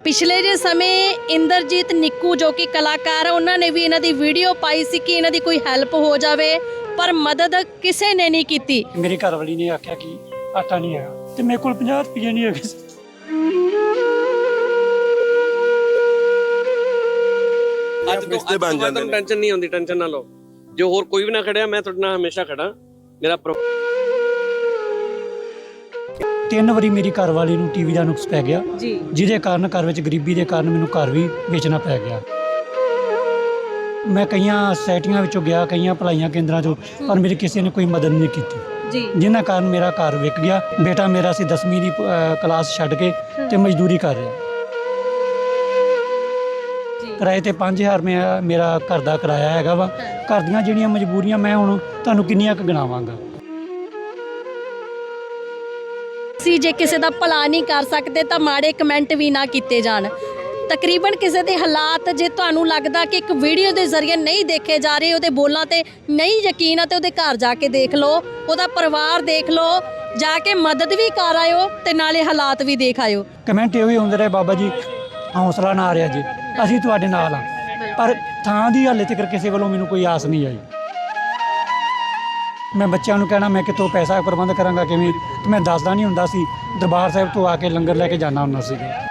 ਪਿਛਲੇ ਜੇ ਸਮੇਂ ਇੰਦਰਜੀਤ ਨਿੱਕੂ ਜੋ ਕਿ ਕਲਾਕਾਰ ਆ ਉਹਨਾਂ ਨੇ ਵੀ ਇਹਨਾਂ ਦੀ ਵੀਡੀਓ ਪਾਈ ਸੀ ਕਿ ਇਹਨਾਂ ਦੀ ਕੋਈ ਹੈਲਪ ਹੋ ਜਾਵੇ ਪਰ ਮਦਦ ਕਿਸੇ ਨੇ ਨਹੀਂ ਕੀਤੀ ਮੇਰੀ ਘਰ ਵਾਲੀ ਨੇ ਆਖਿਆ ਕਿ ਆਟਾ ਨਹੀਂ ਹੈਗਾ ਤੇ ਮੇਰੇ ਕੋਲ 50 ਰੁਪਏ ਨਹੀਂ ਹੈਗੇ ਸੀ। ਅੱਜ ਤੋਂ ਅੱਜ ਬਣ ਜਾਂਦੇ। ਟੈਨਸ਼ਨ ਨਹੀਂ ਆਉਂਦੀ ਟੈਨਸ਼ਨ ਨਾ ਲਓ ਜੋ ਹੋਰ ਕੋਈ ਵੀ ਨਾ ਖੜਿਆ ਮੈਂ ਤੁਹਾਡੇ ਨਾਲ ਹਮੇਸ਼ਾ ਖੜਾ ਮੇਰਾ ਪ੍ਰੋ- ਤਿੰਨ ਵਾਰੀ ਮੇਰੀ ਘਰ ਵਾਲੀ ਨੂੰ ਟੀਵੀ ਦਾ ਨੁਕਸ ਪੈ ਗਿਆ। ਜੀ। ਜਿਹਦੇ ਕਾਰਨ ਘਰ ਵਿੱਚ ਗਰੀਬੀ ਦੇ ਕਾਰਨ ਮੈਨੂੰ ਘਰ ਵੀ ਵੇਚਣਾ ਪੈ ਗਿਆ। ਮੈਂ ਕਈਆਂ ਸੋਸਾਇਟੀਆਂ ਵਿੱਚੋਂ ਗਿਆ ਕਈਆਂ ਭਲਾਈਆਂ ਕੇਂਦਰਾਂ 'ਚੋਂ ਪਰ ਮੇਰੀ ਕਿਸੇ ਨੇ ਕੋਈ ਮਦਦ ਨਹੀਂ ਕੀਤੀ। ਜੀ। ਜਿਨ੍ਹਾਂ ਕਾਰਨ ਮੇਰਾ ਘਰ ਵਿਕ ਗਿਆ ਬੇਟਾ ਮੇਰਾ ਸੀ 10ਵੀਂ ਦੀ ਅਹ, ਕਲਾਸ ਛੱਡ ਕੇ ਤੇ ਮਜ਼ਦੂਰੀ ਕਰ ਰਿਹਾ। ਕਿਰਾਏ ਤੇ 5000 ਮੈਂ ਮੇਰਾ ਘਰ ਦਾ ਕਿਰਾਇਆ ਹੈਗਾ ਵਾ। ਘਰ ਦੀਆਂ ਜਿਹੜੀਆਂ ਮਜਬੂਰੀਆਂ ਮੈਂ ਹੁਣ ਤੁਹਾਨੂੰ ਕਿੰਨੀਆਂ ਕੁ ਗਿਣਾਵਾਂਗਾ? ਸੀ ਜੇ ਕਿਸੇ ਦਾ ਭਲਾ ਨਹੀਂ ਕਰ ਸਕਦੇ ਤਾਂ ਮਾੜੇ ਕਮੈਂਟ ਵੀ ਨਾ ਕੀਤੇ ਜਾਣ। ਤਕਰੀਬਨ ਕਿਸੇ ਦੇ ਹਾਲਾਤ ਜੇ ਤੁਹਾਨੂੰ ਲੱਗਦਾ ਕਿ ਇੱਕ ਵੀਡੀਓ ਦੇ ਜ਼ਰੀਏ ਨਹੀਂ ਦੇਖੇ ਜਾ ਰਹੇ, ਉਹਦੇ ਬੋਲਾਂ ਤੇ ਨਹੀਂ ਯਕੀਨ ਆ ਤੇ ਉਹਦੇ ਘਰ ਜਾ ਕੇ ਦੇਖ ਲਓ, ਉਹਦਾ ਪਰਿਵਾਰ ਦੇਖ ਲਓ, ਜਾ ਕੇ ਮਦਦ ਵੀ ਕਰ ਆਇਓ ਤੇ ਨਾਲੇ ਹਾਲਾਤ ਵੀ ਦੇਖ ਆਇਓ। ਕਮੈਂਟ ਇਹੋ ਹੀ ਹੁੰਦੇ ਰਹੇ, ਬਾਬਾ ਜੀ, ਹੌਸਲਾ ਨਾ ਰਿਹਾ ਜੀ, ਅਸੀਂ ਤੁਹਾਡੇ ਨਾਲ ਆ। ਪਰ ਥਾਂ ਦੀ ਹਾਲੇ ਤੱਕ ਕਿਸੇ ਵੱਲੋਂ ਮੈਨੂੰ ਕੋਈ ਆਸ ਨਹੀਂ ਆਈ। ਮੈਂ ਬੱਚਿਆਂ ਨੂੰ ਕਹਿਣਾ, ਮੈਂ ਕਿਤੋਂ ਪੈਸਾ ਪ੍ਰਬੰਧ ਕਰਾਂਗਾ, ਕਿਵੇਂ? ਤੇ ਮੈਂ ਦੱਸਦਾ ਨਹੀਂ ਹੁੰਦਾ ਸੀ। ਦਰਬਾਰ ਸਾਹਿਬ ਤੋਂ ਆ ਕੇ ਲੰਗਰ ਲੈ ਕੇ ਜਾਣਾ ਹੁੰਦਾ ਸੀਗਾ।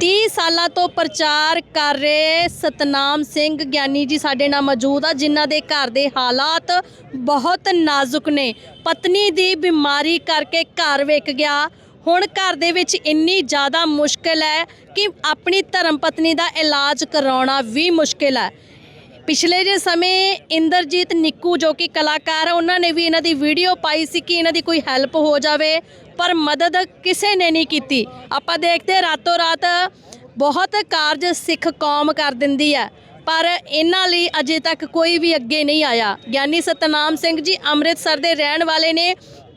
ਤੀਹ ਸਾਲਾਂ ਤੋਂ ਪ੍ਰਚਾਰ ਕਰ ਰਹੇ ਸਤਨਾਮ ਸਿੰਘ ਗਿਆਨੀ ਜੀ ਸਾਡੇ ਨਾਲ ਮੌਜੂਦ ਆ, ਜਿਨ੍ਹਾਂ ਦੇ ਘਰ ਦੇ ਹਾਲਾਤ ਬਹੁਤ ਨਾਜ਼ੁਕ ਨੇ। ਪਤਨੀ ਦੀ ਬਿਮਾਰੀ ਕਰਕੇ ਘਰ ਵੇਖ ਗਿਆ। ਹੁਣ ਘਰ ਦੇ ਵਿੱਚ ਇੰਨੀ ਜ਼ਿਆਦਾ ਮੁਸ਼ਕਲ ਹੈ ਕਿ ਆਪਣੀ ਧਰਮ ਪਤਨੀ ਦਾ ਇਲਾਜ ਕਰਾਉਣਾ ਵੀ ਮੁਸ਼ਕਲ ਹੈ। ਪਿਛਲੇ ਜੇ ਸਮੇਂ ਇੰਦਰਜੀਤ, ਨਿੱਕੂ ਜੋ ਕਿ ਕਲਾਕਾਰ ਆ, ਉਹਨਾਂ ਨੇ ਵੀ ਇਹਨਾਂ ਦੀ ਵੀਡੀਓ ਪਾਈ ਸੀ ਕਿ ਇਹਨਾਂ ਦੀ ਕੋਈ ਹੈਲਪ ਹੋ ਜਾਵੇ, ਪਰ ਮਦਦ ਕਿਸੇ ਨੇ ਨਹੀਂ ਕੀਤੀ। ਆਪਾਂ ਦੇਖਦੇ ਰਾਤੋਂ ਰਾਤ ਬਹੁਤ ਕਾਰਜ ਸਿੱਖ ਕੌਮ ਕਰ ਦਿੰਦੀ ਹੈ, ਪਰ ਇਹਨਾਂ ਲਈ ਅਜੇ ਤੱਕ ਕੋਈ ਵੀ ਅੱਗੇ ਨਹੀਂ ਆਇਆ। ਗਿਆਨੀ ਸਤਨਾਮ ਸਿੰਘ ਜੀ ਅੰਮ੍ਰਿਤਸਰ ਦੇ ਰਹਿਣ ਵਾਲੇ ਨੇ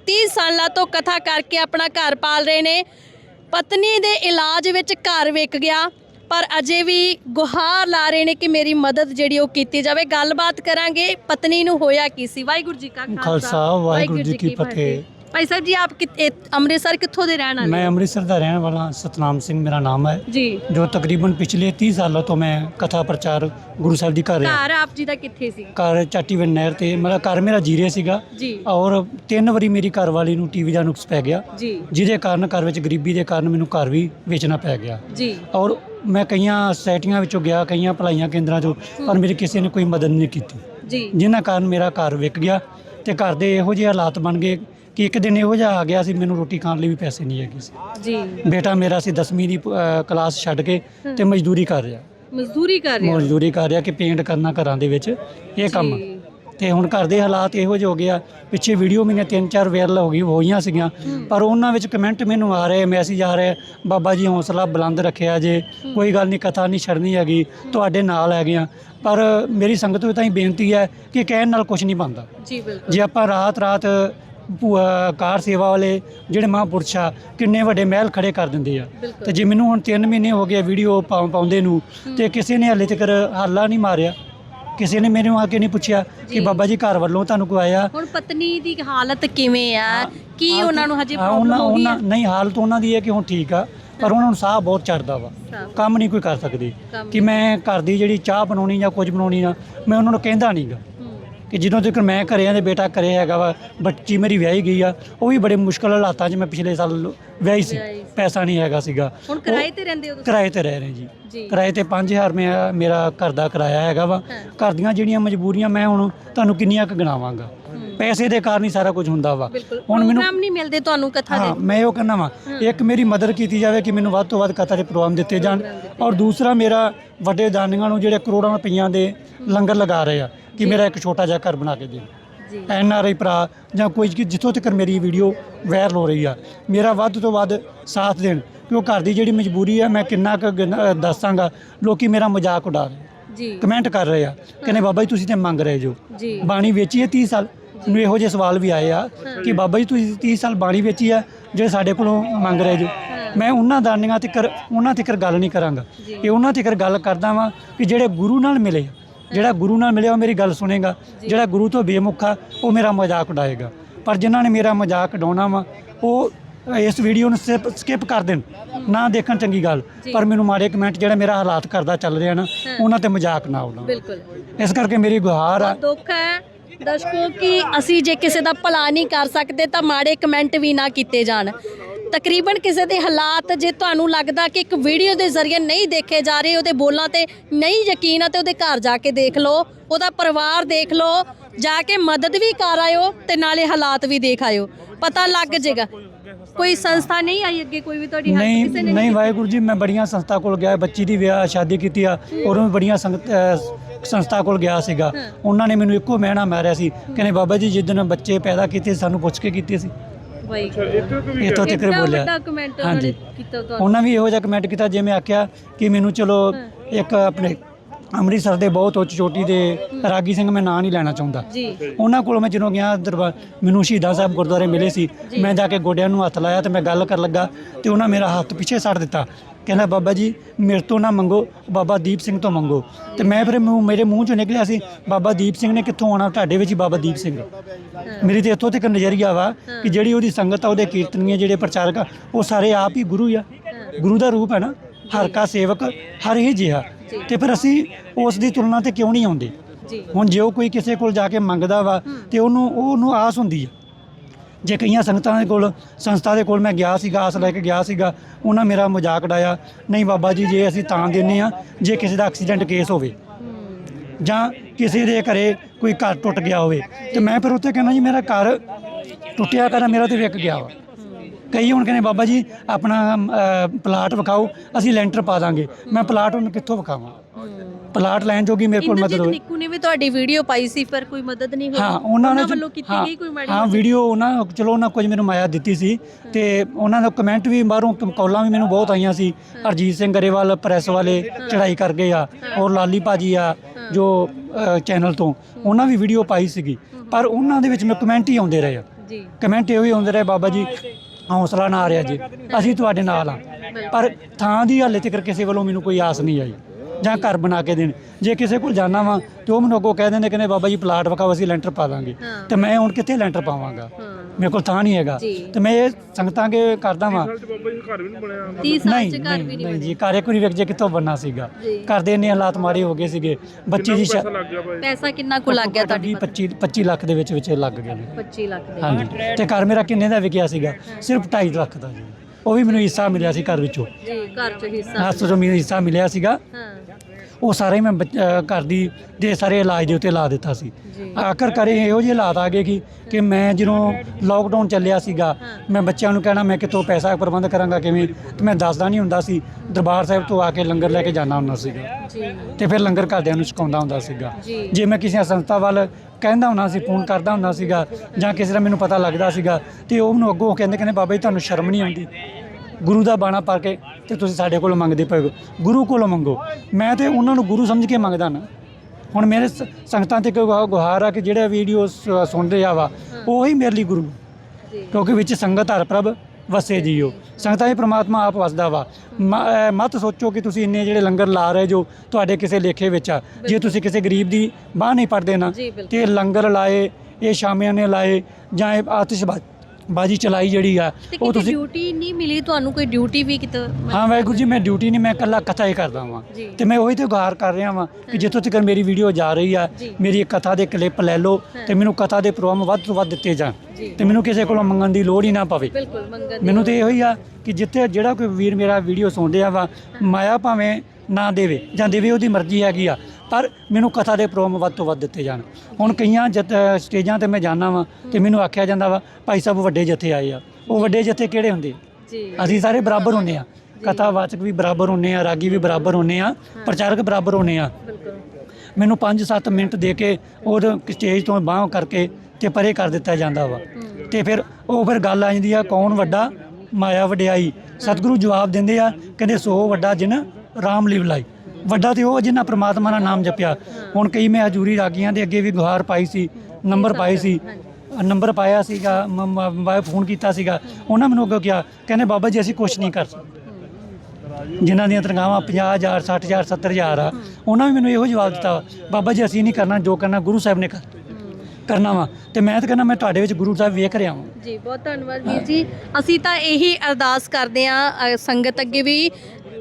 30 ਸਾਲਾਂ ਤੋਂ ਕਥਾ ਕਰਕੇ ਆਪਣਾ ਘਰ ਪਾਲ ਰਹੇ ਨੇ। ਪਤਨੀ ਦੇ ਇਲਾਜ ਵਿੱਚ ਘਰ ਵਿਕ ਗਿਆ ਪਰ ਅਜੇ ਵੀ ਗੁਹਾਰ ਲਾ ਰਹੇ ਨੇ ਕਿ ਮੇਰੀ ਮਦਦ ਜਿਹੜੀ ਉਹ ਕੀਤੀ ਜਾਵੇ। ਗੱਲਬਾਤ ਕਰਾਂਗੇ ਪਤਨੀ ਨੂੰ ਹੋਇਆ ਕੀ ਸੀ? ਵਾਹਿਗੁਰੂ ਜੀ ਕਾ ਖਾਲਸਾ, ਵਾਹਿਗੁਰੂ ਜੀ ਕੀ ਫਤਿਹ। ਭਾਈ ਸਾਹਿਬ ਜੀ ਆਪ ਕਿ- ਇਹ ਅੰਮ੍ਰਿਤਸਰ ਕਿੱਥੋਂ ਦੇ ਰਹਿਣ ਵਾਲੇ ਮੈਂ ਅੰਮ੍ਰਿਤਸਰ ਦਾ ਰਹਿਣ ਵਾਲਾ ਸਤਨਾਮ ਸਿੰਘ ਮੇਰਾ ਨਾਮ ਹੈ। ਜੀ। ਜੋ ਤਕਰੀਬਨ ਪਿਛਲੇ 30 ਸਾਲਾਂ ਤੋਂ ਮੈਂ ਕਥਾ ਪ੍ਰਚਾਰ ਗੁਰੂ ਸਾਹਿਬ ਦੀ ਕਰ ਰਿਹਾ। ਘਰ ਆਪ ਜੀ ਦਾ ਕਿੱਥੇ ਸੀ? ਘਰ ਚਾਟੀਵਿੰਡ ਨਹਿਰ ਤੇ ਮੇਰਾ ਘਰ ਮੇਰਾ ਜੀਰੇ ਸੀਗਾ। ਜੀ। ਔਰ ਤਿੰਨ ਵਾਰੀ ਮੇਰੀ ਘਰ ਵਾਲੀ ਨੂੰ ਟੀਵੀ ਦਾ ਨੁਕਸ ਪੈ ਗਿਆ। ਜੀ। ਜਿਹਦੇ ਕਾਰਨ ਘਰ ਵਿੱਚ ਗਰੀਬੀ ਦੇ ਕਾਰਨ ਮੈਨੂੰ ਘਰ ਵੀ ਵੇਚਣਾ ਪੈ ਗਿਆ। ਜੀ। ਔਰ ਮੈਂ ਕਈਆਂ ਸੋਸਾਇਟੀਆਂ ਵਿੱਚੋਂ ਗਿਆ ਕਈਆਂ ਭਲਾਈਆਂ ਕੇਂਦਰਾਂ 'ਚੋਂ ਪਰ ਮੇਰੀ ਕਿਸੇ ਨੇ ਕੋਈ ਮਦਦ ਨਹੀਂ ਕੀਤੀ। ਜੀ। ਜਿਨ੍ਹਾਂ ਕਾਰਨ ਮੇਰਾ ਘਰ ਵਿਕ ਗਿਆ ਤੇ ਘਰ ਦੇ ਇਹੋ ਜਿਹੇ ਹਾਲਾਤ ਬਣ ਗਏ ਕਿ ਇੱਕ ਦਿਨ ਇਹੋ ਜਿਹਾ ਆ ਗਿਆ ਸੀ ਮੈਨੂੰ ਰੋਟੀ ਖਾਣ ਲਈ ਵੀ ਪੈਸੇ ਨਹੀਂ ਹੈਗੇ ਸੀ। ਜੀ। ਬੇਟਾ ਮੇਰਾ ਸੀ 10ਵੀਂ ਦੀ ਕਲਾਸ ਛੱਡ ਕੇ ਤੇ ਮਜ਼ਦੂਰੀ ਕਰ ਰਿਹਾ। ਮਜ਼ਦੂਰੀ ਕਰ ਰਹੇ? ਹੋ ਮਜ਼ਦੂਰੀ ਕਰ ਰਿਹਾ ਕਿ ਪੇਂਟ ਕਰਨਾ ਘਰਾਂ ਦੇ ਵਿੱਚ ਇਹ ਕੰਮ। ਜੀ। ਤੇ ਹੁਣ ਘਰ ਦੇ ਹਾਲਾਤ ਇਹੋ ਜਿਹੇ ਹੋ ਗਏ ਆ ਪਿੱਛੇ ਵੀਡੀਓ ਮੈਨੇ ਤਿੰਨ ਚਾਰ ਵਾਇਰਲ ਹੋ ਗਈ ਹੋਈਆਂ ਸੀਗੀਆਂ। ਪਰ ਉਹਨਾਂ ਵਿੱਚ ਕਮੈਂਟ ਮੈਨੂੰ ਆ ਰਹੇ ਮੈਸੇਜ ਆ ਰਹੇ ਬਾਬਾ ਜੀ ਹੌਸਲਾ ਬੁਲੰਦ ਰੱਖਿਆ ਜੇ ਕੋਈ ਗੱਲ ਨਹੀਂ ਕਥਾ ਨਹੀਂ ਛੱਡਣੀ ਹੈਗੀ ਤੁਹਾਡੇ ਨਾਲ ਹੈਗੇ ਆ। ਪਰ ਮੇਰੀ ਸੰਗਤ ਨੂੰ ਤਾਂ ਹੀ ਬੇਨਤੀ ਹੈ ਕਿ ਕਹਿਣ ਨਾਲ ਕੁਝ ਨਹੀਂ ਬਣਦਾ। ਜੀ ਬਿਲਕੁਲ। ਜੇ ਆਪਾਂ ਰਾਤ ਰਾਤ ਕਾਰ ਸੇਵਾ ਵਾਲੇ ਜਿਹੜੇ ਮਹਾਂਪੁਰਸ਼ ਆ ਕਿੰਨੇ ਵੱਡੇ ਮਹਿਲ ਖੜੇ ਕਰ ਦਿੰਦੇ ਆ। ਤੇ ਜੇ ਮੈਨੂੰ ਹੁਣ 3 ਮਹੀਨੇ ਹੋ ਗਏ ਵੀਡੀਓ ਪਾਉ- ਪਾਉਂਦੇ ਨੂੰ ਤੇ ਕਿਸੇ ਨੇ ਹਲੇ ਤੱਕ ਹਾਲਾ ਨਹੀਂ ਮਾਰਿਆ। ਕਿਸੇ ਨੇ ਮੈਨੂੰ ਆ ਕੇ ਨਹੀਂ ਪੁੱਛਿਆ। ਕਿ ਬਾਬਾ ਜੀ ਘਰ ਵੱਲੋਂ ਤੁਹਾਨੂੰ ਕੋਈ ਆਇਆ? ਹੁਣ ਪਤਨੀ ਦੀ ਹਾਲਤ ਕਿਵੇਂ ਆ? ਕੀ ਉਹਨਾਂ ਨੂੰ ਹਜੇ ਪ੍ਰੋਬਲਮ ਹੋ ਗਈ ਨਹੀਂ ਹਾਲਤ ਉਹਨਾਂ ਦੀ ਹੈ ਕਿ ਹੁਣ ਠੀਕ ਆ ਪਰ ਉਹਨਾਂ ਨੂੰ ਸਾਹ ਬਹੁਤ ਚੜਦਾ ਵਾ। ਕੰਮ ਨਹੀਂ ਕੋਈ ਕਰ ਸਕਦੀ। ਕਿ ਮੈਂ ਘਰ ਦੀ ਜਿਹੜੀ ਚਾਹ ਬਣਾਉਣੀ ਜਾਂ ਕੁਝ ਬਣਾਉਣੀ ਨਾ ਮੈਂ ਉਹਨਾਂ ਨੂੰ ਕਹਿੰਦਾ ਨਹੀਂਗਾ ਕਿ ਜਦੋਂ ਤੱਕ ਮੈਂ ਘਰੇ ਆਂ ਤੇ ਬੇਟਾ ਘਰੇ ਹੈਗਾ ਵਾ ਬੱਚੀ ਮੇਰੀ ਵਿਆਹੀ ਗਈ ਆ ਉਹ ਵੀ ਬੜੇ ਮੁਸ਼ਕਲ ਹਾਲਾਤਾਂ 'ਚ ਮੈਂ ਪਿਛਲੇ ਸਾਲ ਵਿਆਹੀ ਸੀ। ਪੈਸਾ ਨਹੀਂ ਹੈਗਾ ਸੀਗਾ ਹੁਣ ਕਿਰਾਏ ਤੇ ਰਹਿੰਦੇ ਹੋ ਤੁਸੀਂ ਕਿਰਾਏ ਤੇ ਰਹਿ ਰਹੇ ਜੀ ਕਿਰਾਏ ਤੇ 5000 ਮੈਂ ਮੇਰਾ ਘਰ ਦਾ ਕਿਰਾਇਆ ਹੈਗਾ ਵਾ। ਘਰ ਦੀਆਂ ਜਿਹੜੀਆਂ ਮਜਬੂਰੀਆਂ ਮੈਂ ਹੁਣ ਤੁਹਾਨੂੰ ਕਿੰਨੀਆਂ ਕੁ ਗਿਣਾਵਾਂਗਾ। ਪੈਸੇ ਦੇ ਕਾਰਨ ਹੀ ਸਾਰਾ ਕੁਝ ਹੁੰਦਾ ਵਾ। ਬਿਲਕੁਲ। ਹੁਣ ਮੈਨੂੰ ਪ੍ਰੋਗਰਾਮ ਨਹੀਂ ਮਿਲਦੇ ਤੁਹਾਨੂੰ ਕਥਾ ਹਾਂ ਦੇ ਮੈਂ ਉਹ ਕਹਿੰਦਾ ਵਾਂ ਇੱਕ ਮੇਰੀ ਮਦਦ ਕੀਤੀ ਜਾਵੇ ਕਿ ਮੈਨੂੰ ਵੱਧ ਤੋਂ ਵੱਧ ਕਥਾ ਦੇ ਪ੍ਰੋਗਰਾਮ ਦਿੱਤੇ ਜਾਣ ਔਰ ਦੂਸਰਾ ਮੇਰਾ ਵੱਡੇ ਦਾਨੀਆਂ ਨੂੰ ਜਿਹੜੇ ਕਰੋੜਾਂ ਰੁਪਈਆਂ ਦੇ ਲੰਗਰ ਲਗਾ ਰਹੇ ਆ ਕਿ ਮੇਰਾ ਇੱਕ ਛੋਟਾ ਜਿਹਾ ਘਰ ਬਣਾ ਕੇ ਜੀ। ਐਨ ਆਰ ਆਈ ਭਰਾ ਜਾਂ ਕੋਈ ਕਿ ਜਿੱਥੋਂ ਤੱਕ ਮੇਰੀ ਵੀਡੀਓ ਵਾਇਰਲ ਹੋ ਰਹੀ ਆ ਮੇਰਾ ਵੱਧ ਤੋਂ ਵੱਧ ਸਾਥ ਦੇਣ ਕਿਉਂ ਘਰ ਦੀ ਜਿਹੜੀ ਮਜਬੂਰੀ ਆ ਮੈਂ ਕਿੰਨਾ ਕੁ ਦੱਸਾਂਗਾ ਲੋਕੀ ਮੇਰਾ ਮਜ਼ਾਕ ਉਡਾ ਰਹੇ ਜੀ। ਕਮੈਂਟ ਕਰ ਰਹੇ ਆ ਕਹਿੰਦੇ ਬਾਬਾ ਜੀ ਤੁਸੀਂ ਤੇ ਮੰਗ ਰਹੇ ਜੀ। ਬਾਣੀ ਵੇਚੀ ਹੈ 30 ਸਾਲ ਮੈਨੂੰ ਇਹੋ ਜਿਹੇ ਸਵਾਲ ਵੀ ਆਏ ਆ ਕਿ ਬਾਬਾ ਜੀ ਤੁਸੀਂ 30 ਸਾਲ ਬਾਣੀ ਵੇਚੀ ਆ ਜਿਹੜੇ ਸਾਡੇ ਕੋਲੋਂ ਮੰਗ ਰਹੇ ਜੋ। ਮੈਂ ਉਹਨਾਂ ਦਾਨੀਆਂ ਤੱਕ ਉਹਨਾਂ ਤੱਕ ਗੱਲ ਨਹੀਂ ਕਰਾਂਗਾ। ਇਹ ਉਹਨਾਂ ਤੱਕ ਗੱਲ ਕਰਦਾ ਵਾਂ ਕਿ ਜਿਹੜੇ ਗੁਰੂ ਨਾਲ ਮਿਲੇ ਜਿਹੜਾ ਗੁਰੂ ਨਾਲ ਮਿਲਿਆ ਉਹ ਮੇਰੀ ਗੱਲ ਸੁਣੇਗਾ। ਜਿਹੜਾ ਗੁਰੂ ਤੋਂ ਬੇਮੁਖ ਆ ਉਹ ਮੇਰਾ ਮਜ਼ਾਕ ਉਡਾਏਗਾ। ਪਰ ਜਿਨ੍ਹਾਂ ਨੇ ਮੇਰਾ ਮਜ਼ਾਕ ਉਡਾਉਣਾ ਵਾ ਉਹ ਇਸ ਵੀਡੀਓ ਨੂੰ ਸਕਿਪ ਕਰ ਦੇਣ। ਨਾ ਦੇਖਣ ਚੰਗੀ ਗੱਲ। ਪਰ ਮੈਨੂੰ ਮਾੜੇ ਕਮੈਂਟ ਜਿਹੜਾ ਮੇਰਾ ਹਾਲਾਤ ਕਰਦਾ ਚੱਲ ਰਿਹਾ ਨਾ। ਉਹਨਾਂ ਤੇ ਮਜ਼ਾਕ ਨਾ ਉਡਾਓ। ਬਿਲਕੁਲ। ਇਸ ਕਰਕੇ ਮੇਰੀ ਗੁਹਾਰ ਆ। ਦੁੱਖ ਹੈ। ਦਰਸ਼ਕੋ, ਕਿ ਅਸੀਂ ਜੇ ਕਿਸੇ ਦਾ ਭਲਾ ਨਹੀਂ ਕਰ ਸਕਦੇ, ਤਾਂ ਮਾੜੇ ਕਮੈਂਟ ਵੀ ਨਾ ਕੀਤੇ ਜਾਣ। ਤਕਰੀਬਨ ਕਿਸੇ ਦੇ ਹਾਲਾਤ ਜੇ ਤੁਹਾਨੂੰ ਲੱਗਦਾ ਕਿ ਇੱਕ ਵੀਡੀਓ ਦੇ ਜ਼ਰੀਏ ਨਹੀਂ ਦੇਖੇ ਜਾ ਰਹੇ, ਉਹਦੇ ਬੋਲਾਂ ਤੇ ਨਹੀਂ ਯਕੀਨ ਆ ਤੇ ਉਹਦੇ ਘਰ ਜਾ ਕੇ ਦੇਖ ਲਓ, ਉਹਦਾ ਪਰਿਵਾਰ ਦੇਖ ਲਓ, ਜਾ ਕੇ ਮਦਦ ਵੀ ਕਰ ਆਇਓ ਤੇ ਨਾਲੇ ਹਾਲਾਤ ਵੀ ਦੇਖ ਆਇਓ। ਪਤਾ ਲੱਗ ਜਾਏਗਾ ਕੋਈ ਸੰਸਥਾ ਨਹੀਂ ਆਈ ਅੱਗੇ ਕੋਈ ਵੀ ਤੁਹਾਡੀ ਹੈਲਪ ਨਹੀਂ ਕਿਸੇ ਨੇ ਨਹੀਂ? ਵਾਹਿਗੁਰੂ ਜੀ ਮੈਂ ਬੜੀਆਂ ਸੰਸਥਾ ਕੋਲ ਗਿਆ ਬੱਚੀ ਦੀ ਵਿਆਹ ਸ਼ਾਦੀ ਕੀਤੀ ਆ ਔਰ ਮੈਂ ਬੜੀਆਂ ਸੰਗਤ ਅਹ, ਸੰਸਥਾ ਕੋਲ ਗਿਆ ਸੀਗਾ ਹਾਂ। ਉਹਨਾਂ ਨੇ ਮੈਨੂੰ ਇੱਕੋ ਮਹਿਣਾ ਮਾਰਿਆ ਸੀ ਕਹਿੰਦੇ ਬਾਬਾ ਜੀ ਜਿੱਦਣ ਬੱਚੇ ਪੈਦਾ ਕੀਤੇ ਸਾਨੂੰ ਪੁੱਛ ਕੇ ਕੀਤੇ ਸੀ ਬਾਈ ਇੱਥੋਂ ਤੱਕ ਕਿੰਨਾ ਬੋਲਿਆ ਵੱਡਾ ਕਮੈਂਟ ਉਹਨਾਂ ਨੇ ਹਾਂਜੀ। ਕੀਤਾ ਤੁਹਾਨੂੰ ਉਹਨਾਂ ਵੀ ਇਹੋ ਜਿਹਾ ਕਮੈਂਟ ਕੀਤਾ ਜਿਵੇਂ ਆਖਿਆ ਕਿ ਮੈਨੂੰ ਚਲੋ ਇੱਕ ਆਪਣੇ ਅੰਮ੍ਰਿਤਸਰ ਦੇ ਬਹੁਤ ਉੱਚ ਚੋਟੀ ਦੇ ਰਾਗੀ ਸਿੰਘ ਮੈਂ ਨਾਂ ਨਹੀਂ ਲੈਣਾ ਚਾਹੁੰਦਾ। ਉਹਨਾਂ ਕੋਲ ਮੈਂ ਜਦੋਂ ਗਿਆ ਦਰਬਾਰ ਮੈਨੂੰ ਸ਼ਹੀਦਾਂ ਸਾਹਿਬ ਗੁਰਦੁਆਰੇ ਮਿਲੇ ਸੀ। ਮੈਂ ਜਾ ਕੇ ਗੋਡਿਆਂ ਨੂੰ ਹੱਥ ਲਾਇਆ ਤੇ ਮੈਂ ਗੱਲ ਕਰਨ ਲੱਗਾ ਤੇ ਉਹਨਾਂ ਮੇਰਾ ਹੱਥ ਪਿੱਛੇ ਛੱਡ ਦਿੱਤਾ। ਕਹਿੰਦਾ ਬਾਬਾ ਜੀ ਮੇਰੇ ਤੋਂ ਨਾ ਮੰਗੋ ਬਾਬਾ ਦੀਪ ਸਿੰਘ ਤੋਂ ਮੰਗੋ। ਤੇ ਮੈਂ ਫਿਰ ਮੇਰੇ ਮੂੰਹ ਚੋਂ ਨਿਕਲਿਆ ਸੀ ਬਾਬਾ ਦੀਪ ਸਿੰਘ ਨੇ ਕਿੱਥੋਂ ਆਉਣਾ ਤੁਹਾਡੇ ਵਿੱਚ ਹੀ ਬਾਬਾ ਦੀਪ ਸਿੰਘ। ਮੇਰੀ ਤੇ ਇੱਥੋਂ ਤੱਕ ਨਜ਼ਰੀਆ ਵਾ ਕਿ ਜਿਹੜੀ ਉਹਦੀ ਸੰਗਤ ਆ ਉਹਦੇ ਕੀਰਤਨੀਏ ਜਿਹੜੇ ਪ੍ਰਚਾਰਕ ਆ ਉਹ ਸਾਰੇ ਆਪ ਹੀ ਗੁਰੂ ਆ। ਗੁਰੂ ਦਾ ਰੂਪ ਹੈ ਨਾ। ਹਰ ਕਾ ਸੇਵਕ ਹਰ ਹੀ ਜਿਹਾ। ਤੇ ਫਿਰ ਅਸੀਂ ਉਸ ਦੀ ਤੁਲਨਾ ਤੇ ਕਿਉਂ ਨਹੀਂ ਆਉਂਦੇ? ਹੁਣ ਜੇ ਉਹ ਕੋਈ ਕਿਸੇ ਕੋਲ ਜਾ ਕੇ ਮੰਗਦਾ ਵਾ ਤੇ ਉਹਨੂੰ ਉਹਨੂੰ ਆਸ ਹੁੰਦੀ ਆ। ਜੇ ਕਈਆਂ ਸੰਗਤਾਂ ਦੇ ਕੋਲ ਸੰਸਥਾ ਦੇ ਕੋਲ ਮੈਂ ਗਿਆ ਸੀਗਾ ਆਸ ਲੈ ਕੇ ਗਿਆ ਸੀਗਾ ਉਹਨਾਂ ਮੇਰਾ ਮਜ਼ਾਕ ਉਡਾਇਆ ਨਹੀਂ ਬਾਬਾ ਜੀ ਜੇ ਅਸੀਂ ਤਾਂ ਦਿੰਨੇ ਆ ਜੇ ਕਿਸੇ ਦਾ ਐਕਸੀਡੈਂਟ ਕੇਸ ਹੋਵੇ ਜਾਂ ਕਿਸੇ ਦੇ ਘਰੇ ਕੋਈ ਘਰ ਟੁੱਟ ਗਿਆ ਹੋਵੇ ਤੇ ਮੈਂ ਫਿਰ ਉੱਥੇ ਕਹਿੰਦਾ ਜੀ ਮੇਰਾ ਘਰ ਟੁੱਟਿਆ ਕਰ ਮੇਰਾ ਤੇ ਵਿਕ ਗਿਆ ਵਾ। ਕਈ ਹੁਣ ਕਹਿੰਦੇ ਬਾਬਾ ਜੀ ਆਪਣਾ ਪਲਾਟ ਵਿਖਾਓ ਅਸੀਂ ਲੈਂਟਰ ਪਾ ਦਾਂਗੇ। ਮੈਂ ਪਲਾਟ ਉਹਨੂੰ ਕਿੱਥੋਂ ਵਿਖਾਵਾਂ? ਪਲਾਟ ਲੈਣ ਜੋਗੀ ਮੇਰੇ ਕੋਲ ਮਦਦ ਇੰਦਰਜੀਤ ਹੋਵੇ ਨਿੱਕੂ ਨੇ ਵੀ ਤੁਹਾਡੀ ਵੀਡੀਓ ਪਾਈ ਸੀ ਪਰ ਕੋਈ ਮਦਦ ਨਹੀਂ ਹੋਈ। ਹਾਂ ਉਹਨਾਂ ਨੇ ਵੱਲੋਂ ਕੀਤੀ ਹਾਂ, ਗਈ ਕੋਈ ਮਾੜੀ ਹਾਂ ਵੀਡੀਓ ਉਹਨਾਂ ਚਲੋ ਉਹਨਾਂ ਕੁਝ ਮੈਨੂੰ ਮਾਇਆ ਦਿੱਤੀ ਸੀ ਤੇ ਉਹਨਾਂ ਦਾ ਕਮੈਂਟ ਵੀ ਬਾਹਰੋਂ ਕ- ਕਾਲਾਂ ਵੀ ਮੈਨੂੰ ਬਹੁਤ ਆਈਆਂ ਸੀ। ਅਰਜੀਤ ਸਿੰਘ ਗਰੇਵਾਲ ਪ੍ਰੈਸ ਵਾਲੇ ਚੜਾਈ ਕਰ ਗਏ ਆ ਔਰ ਲਾਲੀ ਭਾਜੀ ਆ ਜੋ ਅ, ਚੈਨਲ ਤੋਂ ਉਹਨਾਂ ਵੀ ਵੀਡੀਓ ਪਾਈ ਸੀਗੀ। ਪਰ ਉਹਨਾਂ ਦੇ ਵਿੱਚ ਮੈਂ ਕਮੈਂਟ ਹੀ ਆਉਂਦੇ ਰਹੇ ਆ। ਜੀ। ਕਮੈਂਟ ਇਹੋ ਹੀ ਆਉਂਦੇ ਰਹੇ ਬਾਬਾ ਜੀ ਹੌਸਲਾ ਨਾ ਆ ਰਿਹਾ ਜੀ। ਅਸੀਂ ਤੁਹਾਡੇ ਨਾਲ ਆ ਪਰ ਥਾਂ ਦੀ ਹਾਲੇ ਤੱਕ ਕਿਸੇ ਵੱਲੋਂ ਮੈਨੂੰ ਕੋਈ ਆਸ ਨਹੀਂ ਆਈ। ਜਾਂ ਘਰ ਬਣਾ ਕੇ ਦੇਣ। ਜੇ ਕਿਸੇ ਕੋਲ ਜਾਣਾ ਵਾਂ ਤੇ ਉਹ ਮੈਨੂੰ ਅੱਗੋਂ ਕਹਿ ਦਿੰਦੇ ਕਹਿੰਦੇ ਬਾਬਾ ਜੀ ਪਲਾਟ ਵਿਖਾਓ ਅਸੀਂ ਲੈਂਟਰ ਪਾ ਦਾਂਗੇ। ਤੇ ਮੈਂ ਹੁਣ ਕਿੱਥੇ ਲੈਂਟਰ ਪਾਵਾਂਗਾ? ਮੇਰੇ ਕੋਲ ਥਾਂ ਨਹੀਂ ਹੈਗਾ। ਜੀ। ਤੇ ਮੈਂ ਇਹ ਸੰਗਤਾਂ ਕੇ ਕਰਦਾ ਵਾਂ। 30 ਸਾਲ ਨਹੀਂ ਚ ਘਰ ਵੀ ਨਹੀਂ ਨਹੀਂ ਨਹੀਂ ਜੀ ਘਰ ਇੱਕ ਵਾਰੀ ਵੇਖ ਜੇ ਕਿੱਥੋਂ ਬਣਨਾ ਸੀਗਾ। ਜੀ। ਘਰ ਦੇ ਇੰਨੇ ਹਾਲਾਤ ਮਾੜੇ ਹੋ ਗਏ ਸੀਗੇ। ਬੱਚੀ ਦੀ ਸ਼ਾ- ਪੈਸਾ ਕਿੰਨਾ ਕੁ ਲੱਗ ਗਿਆ ਤੁਹਾਡੀ 25 25 ਲੱਖ ਦੇ ਵਿੱਚ ਵਿੱਚ ਲੱਗ ਗਏ ਨੇ 25 ਲੱਖ ਦੇ। ਹਾਂਜੀ। ਤੇ ਘਰ ਮੇਰਾ ਕਿੰਨੇ ਦਾ ਵਿਕਿਆ ਸੀਗਾ? ਸਿਰਫ 2.5 ਲੱਖ ਦਾ ਜੀ। ਉਹ ਵੀ ਮੈਨੂੰ ਹਿੱਸਾ ਮਿਲਿਆ ਸੀ ਘਰ ਵਿੱਚੋਂ। ਜੀ ਘਰ ਚ ਹਿੱਸਾ ਹੱਥ ਤੋਂ ਮੈਨੂੰ ਹਿੱਸਾ ਮਿਲਿਆ ਸੀਗਾ। ਹਾਂ। ਉਹ ਸਾਰੇ ਮੈਂ ਬੱਚ- ਅਹ ਘਰ ਦੀ ਦੇ ਸਾਰੇ ਇਲਾਜ ਦੇ ਉੱਤੇ ਲਾ ਦਿੱਤਾ ਸੀ। ਆਖਰ ਕਰੇ ਇਹੋ ਜਿਹੇ ਹਾਲਾਤ ਆ ਗਏ ਕਿ ਕਿ ਮੈਂ ਜਦੋਂ ਲੋਕਡਾਊਨ ਚੱਲਿਆ ਸੀਗਾ ਮੈਂ ਬੱਚਿਆਂ ਨੂੰ ਕਹਿਣਾ ਮੈਂ ਕਿੱਥੋਂ ਪੈਸਾ ਪ੍ਰਬੰਧ ਕਰਾਂਗਾ ਕਿਵੇਂ? ਤੇ ਮੈਂ ਦੱਸਦਾ ਨਹੀਂ ਹੁੰਦਾ ਸੀ। ਦਰਬਾਰ ਸਾਹਿਬ ਤੋਂ ਆ ਕੇ ਲੰਗਰ ਲੈ ਕੇ ਜਾਣਾ ਹੁੰਦਾ ਸੀਗਾ। ਜੀ। ਤੇ ਫਿਰ ਲੰਗਰ ਘਰਦਿਆਂ ਨੂੰ ਛਕਾਉਂਦਾ ਹੁੰਦਾ ਸੀਗਾ। ਜੀ। ਜੇ ਮੈਂ ਕਿਸੇ ਸੰਸਥਾ ਵੱਲ ਕਹਿੰਦਾ ਹੁੰਦਾ ਸੀ ਫੋਨ ਕਰਦਾ ਹੁੰਦਾ ਸੀਗਾ ਜਾਂ ਕਿਸੇ ਦਾ ਮੈਨੂੰ ਪਤਾ ਲੱਗਦਾ ਸੀਗਾ ਤੇ ਉਹ ਮੈਨੂੰ ਅੱਗੋਂ ਕਹਿੰਦੇ ਕਹਿੰਦੇ ਬਾਬਾ ਜੀ ਤੁਹਾਨੂੰ ਸ਼ਰਮ ਨਹੀਂ ਆਉਂਦੀ? ਗੁਰੂ ਦਾ ਬਾਣਾ ਪਾ ਕੇ ਤੇ ਤੁਸੀਂ ਸਾਡੇ ਕੋਲੋਂ ਮੰਗਦੇ ਪਏ ਹੋ। ਗੁਰੂ ਕੋਲੋਂ ਮੰਗੋ। ਮੈਂ ਤੇ ਉਹਨਾਂ ਨੂੰ ਗੁਰੂ ਸਮਝ ਕੇ ਮੰਗਦਾ ਨਾ। ਹੁਣ ਮੇਰੇ ਸੰਗਤਾਂ ਤੇ ਕੋਈ ਗੁਹਾ- ਗੁਹਾਰ ਆ ਕਿ ਜਿਹੜਾ ਵੀਡੀਓ ਸੁਣ ਰਿਹਾ ਵਾ ਉਹੀ ਮੇਰੇ ਲਈ ਗੁਰੂ। ਕਿਉਂਕਿ ਵਿੱਚ ਸੰਗਤ ਹਰ ਪ੍ਰਭ ਵਸੇ ਜੀਓ। ਸੰਗਤਾਂ 'ਚ ਪ੍ਰਮਾਤਮਾ ਆਪ ਵਸਦਾ ਵਾ। ਮਤ ਸੋਚੋ ਕਿ ਤੁਸੀਂ ਇੰਨੇ ਜਿਹੜੇ ਲੰਗਰ ਲਾ ਰਹੇ ਜੋ ਤੁਹਾਡੇ ਕਿਸੇ ਲੇਖੇ ਵਿੱਚ ਆ। ਜੇ ਤੁਸੀਂ ਕਿਸੇ ਗਰੀਬ ਦੀ ਬਾਹ ਨਹੀਂ ਪੜਦੇ ਨਾ। ਤੇ ਲੰਗਰ ਲਾਏ ਇਹ ਸ਼ਾਮਿਆਂ ਨੇ ਲਾਏ ਜਾਂ ਇਹ ਆਤਿਸ਼ਬਾ- ਬਾਜੀ ਚਲਾਈ ਜਿਹੜੀ ਆ ਉਹ ਤੁਸੀਂ ਡਿਊਟੀ ਨਹੀਂ ਮਿਲੀ ਤੁਹਾਨੂੰ? ਕੋਈ ਡਿਊਟੀ ਵੀ ਕਿਤੇ? ਹਾਂ ਵਾਹਿਗੁਰੂ ਜੀ ਮੈਂ ਡਿਊਟੀ ਨਹੀਂ ਮੈਂ ਇਕੱਲਾ ਕਥਾ ਹੀ ਕਰਦਾ ਵਾਂ। ਜੀ। ਤੇ ਮੈਂ ਉਹੀ ਤੇ ਗੁਹਾਰ ਕਰ ਰਿਹਾ ਵਾਂ ਕਿ ਜਿੱਥੋਂ ਤੱਕ ਮੇਰੀ ਵੀਡੀਓ ਜਾ ਰਹੀ ਆ ਜੀ। ਮੇਰੀ ਇੱਕ ਕਥਾ ਦੇ ਕਲਿੱਪ ਲੈ ਲਓ ਤੇ ਮੈਨੂੰ ਕਥਾ ਦੇ ਪ੍ਰੋਗਰਾਮ ਵੱਧ ਤੋਂ ਵੱਧ ਦਿੱਤੇ ਜਾਣ। ਜੀ। ਤੇ ਮੈਨੂੰ ਕਿਸੇ ਕੋਲੋਂ ਮੰਗਣ ਦੀ ਲੋੜ ਹੀ ਨਾ ਪਵੇ। ਬਿਲਕੁਲ ਮੰਗਣ ਦੀ ਮੈਨੂੰ ਤੇ ਇਹੋ ਹੀ ਆ ਕਿ ਜਿੱਥੇ ਜਿਹੜਾ ਕੋਈ ਵੀਰ ਮੇਰਾ ਵੀਡੀਓ ਸੁਣ ਰਿਹਾ ਵਾ ਮਾਇਆ ਭਾਵੇਂ ਨਾ ਦੇਵੇ ਜਾਂ ਦੇਵੇ ਉਹਦੀ ਮਰਜ਼ੀ ਹੈਗੀ ਆ। ਪਰ ਮੈਨੂੰ ਕਥਾ ਦੇ ਪ੍ਰੋਗਰਾਮ ਵੱਧ ਤੋਂ ਵੱਧ ਦਿੱਤੇ ਜਾਣ। ਹੁਣ ਕਈਆਂ ਜਤ ਸਟੇਜਾਂ ਤੇ ਮੈਂ ਜਾਣਾ ਵਾਂ ਤੇ ਮੈਨੂੰ ਆਖਿਆ ਜਾਂਦਾ ਵਾ ਭਾਈ ਸਾਹਿਬ ਵੱਡੇ ਜਥੇ ਆਏ ਆ। ਉਹ ਵੱਡੇ ਜਥੇ ਕਿਹੜੇ ਹੁੰਦੇ? ਜੀ। ਅਸੀਂ ਸਾਰੇ ਬਰਾਬਰ ਹੁੰਨੇ ਆ। ਕਥਾਵਾਚਕ ਵੀ ਬਰਾਬਰ ਹੁੰਨੇ ਆ ਰਾਗੀ ਵੀ ਬਰਾਬਰ ਹੁੰਨੇ ਆ ਪ੍ਰਚਾਰਕ ਬਰਾਬਰ ਹੁੰਨੇ ਆ। ਮੈਨੂੰ 5-7 ਮਿੰਟ ਦੇ ਕੇ ਉਹ ਸਟੇਜ ਤੋਂ ਬਾਹ ਕਰਕੇ ਤੇ ਪਰੇ ਕਰ ਦਿੱਤਾ ਜਾਂਦਾ ਵਾ। ਤੇ ਫਿਰ ਉਹ ਫਿਰ ਗੱਲ ਆ ਜਾਂਦੀ ਆ ਕੌਣ ਵੱਡਾ? ਮਾਇਆ ਵਡਿਆਈ। ਸਤਿਗੁਰੂ ਜਵਾਬ ਦਿੰਦੇ ਆ ਕਹਿੰਦੇ ਸੋ ਵੱਡਾ ਜਿਨ ਰਾਮ ਲਿਵ ਲਾਈ ਵੱਡਾ ਤੇ ਉਹ ਜਿਨ੍ਹਾਂ ਪ੍ਰਮਾਤਮਾ ਦਾ ਨਾਮ ਜਪਿਆ। ਹੁਣ ਕਈ ਮੈਂ ਹਜੂਰੀ ਰਾਗੀਆਂ ਦੇ ਅੱਗੇ ਵੀ ਗੁਹਾਰ ਪਾਈ ਸੀ ਨੰਬਰ ਪਾਏ ਸੀ। ਨੰਬਰ ਪਾਇਆ ਸੀਗਾ ਮ- ਮ- ਮੈਂ ਫੋਨ ਕੀਤਾ ਸੀਗਾ। ਉਹਨਾਂ ਮੈਨੂੰ ਅੱਗੇ ਕਿਹਾ ਕਹਿੰਦੇ ਬਾਬਾ ਜੀ ਅਸੀਂ ਕੁਝ ਨਹੀਂ ਕਰ ਸਕਦੇ। ਜਿਨ੍ਹਾਂ ਦੀਆਂ ਤਨਖਾਹਾਂ 50000 60000 70000 ਆ ਉਹਨਾਂ ਵੀ ਮੈਨੂੰ ਇਹੋ ਜਵਾਬ ਦਿੱਤਾ ਬਾਬਾ ਜੀ ਅਸੀਂ ਨਹੀਂ ਕਰਨਾ ਜੋ ਕਰਨਾ ਗੁਰੂ ਸਾਹਿਬ ਨੇ ਕਰ ਕਰਨਾ ਵਾ। ਤੇ ਮੈਂ ਤਾਂ ਕਹਿੰਦਾ ਮੈਂ ਤੁਹਾਡੇ ਵਿੱਚ ਗੁਰੂ ਸਾਹਿਬ ਵੇਖ ਰਿਹਾ ਹਾਂ ਜੀ ਬਹੁਤ ਧੰਨਵਾਦ ਵੀਰ ਜੀ। ਅਸੀਂ ਤਾਂ ਇਹੀ ਅਰਦਾਸ ਕਰਦੇ ਆ ਸੰਗਤ ਅੱਗੇ ਵੀ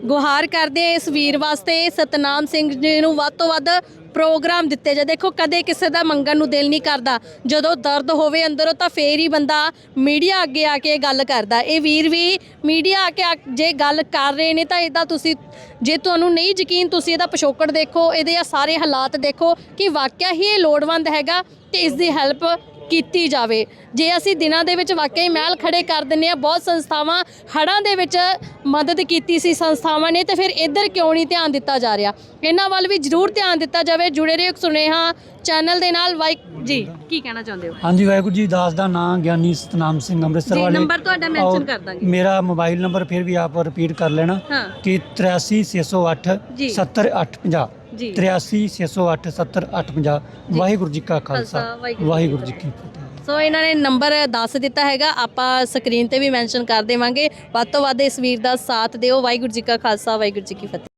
ਗੁਹਾਰ ਕਰਦੇ ਹਾਂ ਇਸ ਵੀਰ ਵਾਸਤੇ। ਸਤਨਾਮ ਸਿੰਘ ਜੀ ਨੂੰ ਵੱਧ ਤੋਂ ਵੱਧ ਪ੍ਰੋਗਰਾਮ ਦਿੱਤੇ ਜਾ ਦੇਖੋ, ਕਦੇ ਕਿਸੇ ਦਾ ਮੰਗਣ ਨੂੰ ਦਿਲ ਨਹੀਂ ਕਰਦਾ। ਜਦੋਂ ਦਰਦ ਹੋਵੇ ਅੰਦਰੋਂ ਤਾਂ ਫੇਰ ਹੀ ਬੰਦਾ ਮੀਡੀਆ ਅੱਗੇ ਆ ਕੇ ਗੱਲ ਕਰਦਾ। ਇਹ ਵੀਰ ਵੀ ਮੀਡੀਆ ਆ ਕੇ ਆ- ਜੇ ਗੱਲ ਕਰ ਰਹੇ ਨੇ ਤਾਂ ਇਹਦਾ ਤੁਸੀਂ, ਜੇ ਤੁਹਾਨੂੰ ਨਹੀਂ ਯਕੀਨ, ਤੁਸੀਂ ਇਹਦਾ ਪਿਛੋਕੜ ਦੇਖੋ, ਇਹਦੇ ਆ ਸਾਰੇ ਹਾਲਾਤ ਦੇਖੋ ਕਿ ਵਾਕਿਆ ਹੀ ਇਹ ਲੋੜਵੰਦ ਹੈਗਾ ਤੇ ਇਸ ਦੀ ਹੈਲਪ ਕੀਤੀ ਜਾਵੇ। ਜੇ ਅਸੀਂ ਦਿਨਾਂ ਦੇ ਵਿੱਚ ਵਾਕਈ ਮਹਿਲ ਖੜੇ ਕਰ ਦਿੰਨੇ ਆ ਬਹੁਤ ਸੰਸਥਾਵਾਂ ਹੜਾਂ ਦੇ ਵਿੱਚ ਮਦਦ ਕੀਤੀ ਸੀ ਸੰਸਥਾਵਾਂ ਨੇ ਤੇ ਫਿਰ ਇੱਧਰ ਕਿਉਂ ਨਹੀਂ ਧਿਆਨ ਦਿੱਤਾ ਜਾ ਰਿਹਾ? ਇਹਨਾਂ ਵੱਲ ਵੀ ਜ਼ਰੂਰ ਧਿਆਨ ਦਿੱਤਾ ਜਾਵੇ। ਜੁੜੇ ਰਹੋ ਸੁਨੇਹਾ ਚੈਨਲ ਦੇ ਨਾਲ। ਵਾਈ ਜੀ ਕੀ ਕਹਿਣਾ ਚਾਹੁੰਦੇ ਹੋ? ਹਾਂਜੀ ਵਾਹਿਗੁਰੂ ਜੀ ਦਾਸ ਦਾ ਨਾਮ ਗਿਆਨੀ ਸਤਨਾਮ ਸਿੰਘ ਅੰਮ੍ਰਿਤਸਰ ਜੀ, ਵਾਲੇ। ਨੰਬਰ ਤੁਹਾਡਾ ਔਰ ਕਰ ਦਾਂਗੇ। ਮੇਰਾ ਮੋਬਾਈਲ ਨੰਬਰ ਫਿਰ ਵੀ ਆਪ ਰਿਪੀਟ ਕਰ ਲੈਣਾ। ਕਿ 83608 ਜੀ। 70850 ਜੀ। 83608 70850 ਵਾਹਿਗੁਰੂ ਜੀ ਕਾ ਖਾਲਸਾ। ਵਾਹਿਗੁਰੂ ਜੀ ਕੀ ਫਤਿਹ। ਸੋ ਇਹਨਾਂ ਨੇ ਨੰਬਰ ਦੱਸ ਦਿੱਤਾ ਹੈਗਾ ਆਪਾਂ ਸਕਰੀਨ ਤੇ ਵੀ ਮੈਂਸ਼ਨ ਕਰ ਦੇਵਾਂਗੇ। ਵੱਧ ਤੋਂ ਵੱਧ ਇਸ ਵੀਰ ਦਾ ਸਾਥ ਦਿਓ। ਵਾਹਿਗੁਰੂ ਜੀ ਕਾ ਖਾਲਸਾ ਵਾਹਿਗੁਰੂ ਜੀ ਕੀ ਫਤਿਹ।